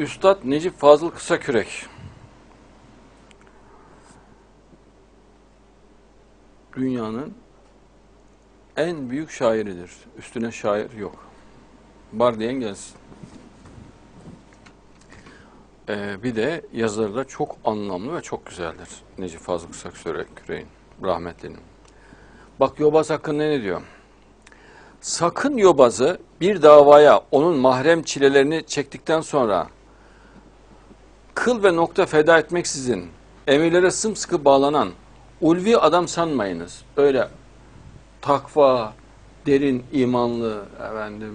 Üstad Necip Fazıl Kısakürek dünyanın en büyük şairidir. Üstüne şair yok. Var diyen gelsin. Ee, bir de yazıları da çok anlamlı ve çok güzeldir. Necip Fazıl Kısakürek'in rahmetlinin. Bak Yobaz hakkında ne diyor? Sakın Yobaz'ı bir davaya onun mahrem çilelerini çektikten sonra kıl ve nokta feda etmeksizin emirlere sımsıkı bağlanan ulvi adam sanmayınız. Öyle takva, derin imanlı, efendim,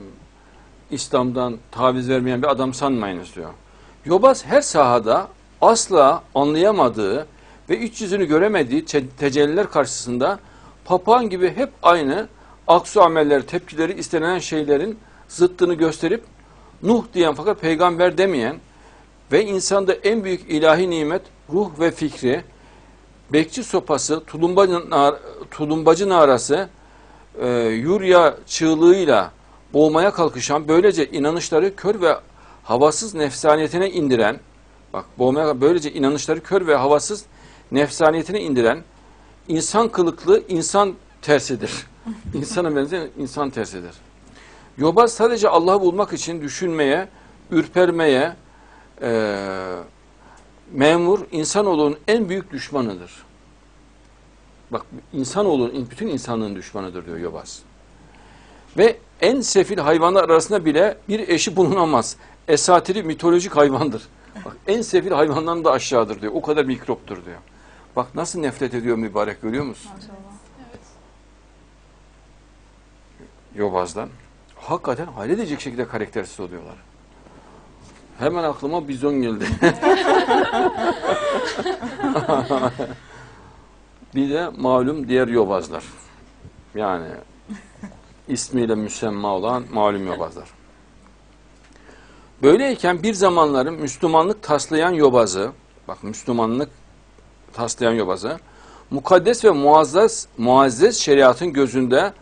İslam'dan taviz vermeyen bir adam sanmayınız diyor. Yobaz her sahada asla anlayamadığı ve iç yüzünü göremediği te- tecelliler karşısında papağan gibi hep aynı aksu amelleri, tepkileri istenen şeylerin zıttını gösterip Nuh diyen fakat peygamber demeyen ve insanda en büyük ilahi nimet ruh ve fikri, bekçi sopası, tulumbacı, nar- tulumbacı narası, e, yurya çığlığıyla boğmaya kalkışan, böylece inanışları kör ve havasız nefsaniyetine indiren, bak boğmaya, böylece inanışları kör ve havasız nefsaniyetine indiren, insan kılıklı insan tersidir. İnsana benzeyen insan tersidir. Yobaz sadece Allah'ı bulmak için düşünmeye, ürpermeye, eee memur insanoğlunun en büyük düşmanıdır. Bak insanoğlunun bütün insanlığın düşmanıdır diyor Yobaz. Ve en sefil hayvanlar arasında bile bir eşi bulunamaz. Esatiri mitolojik hayvandır. Bak en sefil hayvandan da aşağıdır diyor. O kadar mikroptur diyor. Bak nasıl nefret ediyor mübarek görüyor musun? Maşallah. Yobaz'dan. Hakikaten halledecek şekilde karaktersiz oluyorlar. Hemen aklıma bizon geldi. bir de malum diğer yobazlar. Yani ismiyle müsemma olan malum yobazlar. Böyleyken bir zamanların Müslümanlık taslayan yobazı, bak Müslümanlık taslayan yobazı, mukaddes ve muazzez, muazzez şeriatın gözünde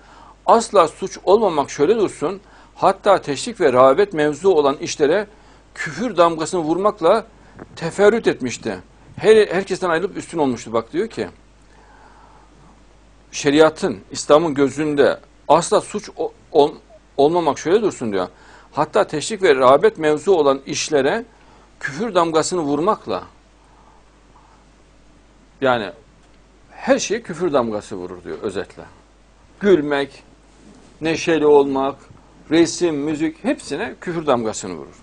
asla suç olmamak şöyle dursun, hatta teşvik ve rağbet mevzu olan işlere küfür damgasını vurmakla teferrüt etmişti. Her, herkesten ayrılıp üstün olmuştu. Bak diyor ki, şeriatın, İslam'ın gözünde asla suç ol- olmamak şöyle dursun diyor. Hatta teşvik ve rağbet mevzu olan işlere küfür damgasını vurmakla yani her şeye küfür damgası vurur diyor özetle. Gülmek, neşeli olmak, resim, müzik hepsine küfür damgasını vurur.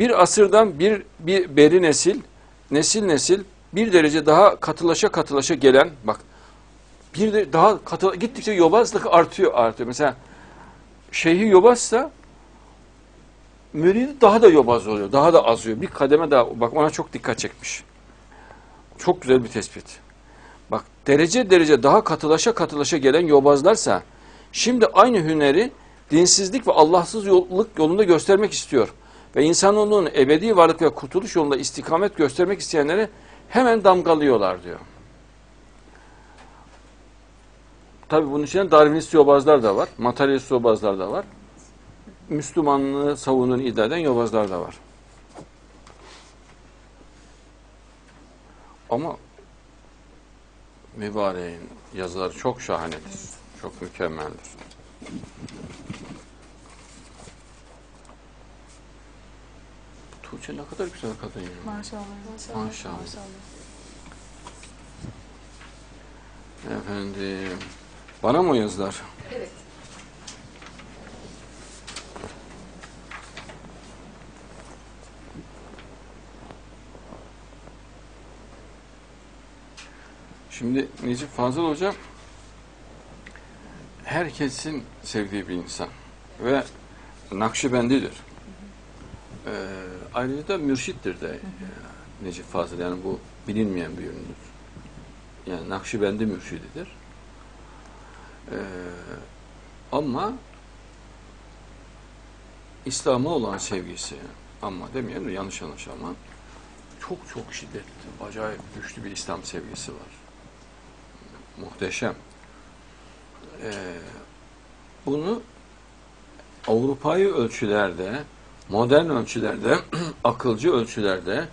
Bir asırdan bir, bir beri nesil, nesil nesil bir derece daha katılaşa katılaşa gelen, bak bir de daha katı, gittikçe yobazlık artıyor artıyor. Mesela şeyhi yobazsa müridi daha da yobaz oluyor, daha da azıyor. Bir kademe daha, bak ona çok dikkat çekmiş. Çok güzel bir tespit. Bak derece derece daha katılaşa katılaşa gelen yobazlarsa şimdi aynı hüneri dinsizlik ve Allahsız yolluk yolunda göstermek istiyor. Ve insanoğlunun ebedi varlık ve kurtuluş yolunda istikamet göstermek isteyenleri hemen damgalıyorlar diyor. Tabi bunun içinde Darwinist yobazlar da var, materyalist yobazlar da var. Müslümanlığı savunun iddia eden yobazlar da var. Ama mübareğin yazıları çok şahanedir. Çok mükemmeldir. Tuğçe ne kadar güzel kadın ya. Maşallah. Maşallah. Efendim, bana mı o yazılar? Evet. Şimdi Necip Fazıl Hoca herkesin sevdiği bir insan ve Nakşibendidir. Ee, ayrıca da mürşittir de e, Necip Fazıl yani bu bilinmeyen bir yönüdür. Yani Nakşibendi mürşididir. Ee, ama İslam'a olan sevgisi ama demeyelim de yanlış anlaşılma çok çok şiddetli, acayip güçlü bir İslam sevgisi var. Muhteşem. Ee, bunu Avrupa'yı ölçülerde modern ölçülerde, akılcı ölçülerde,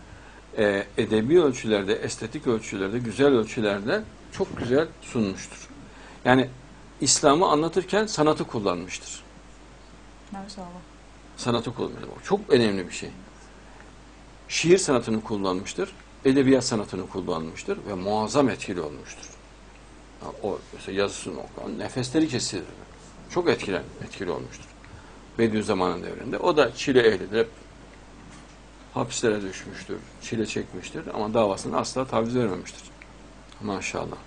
e, edebi ölçülerde, estetik ölçülerde, güzel ölçülerde çok güzel sunmuştur. Yani İslam'ı anlatırken sanatı kullanmıştır. Maşallah. Sanatı kullanmıştır. Çok önemli bir şey. Şiir sanatını kullanmıştır, edebiyat sanatını kullanmıştır ve muazzam etkili olmuştur. O mesela yazısını okuyan nefesleri kesilir. Çok etkilen, etkili olmuştur. Bediüzzaman'ın devrinde. O da çile ehlidir. Hep hapislere düşmüştür, çile çekmiştir ama davasını asla taviz vermemiştir. Maşallah.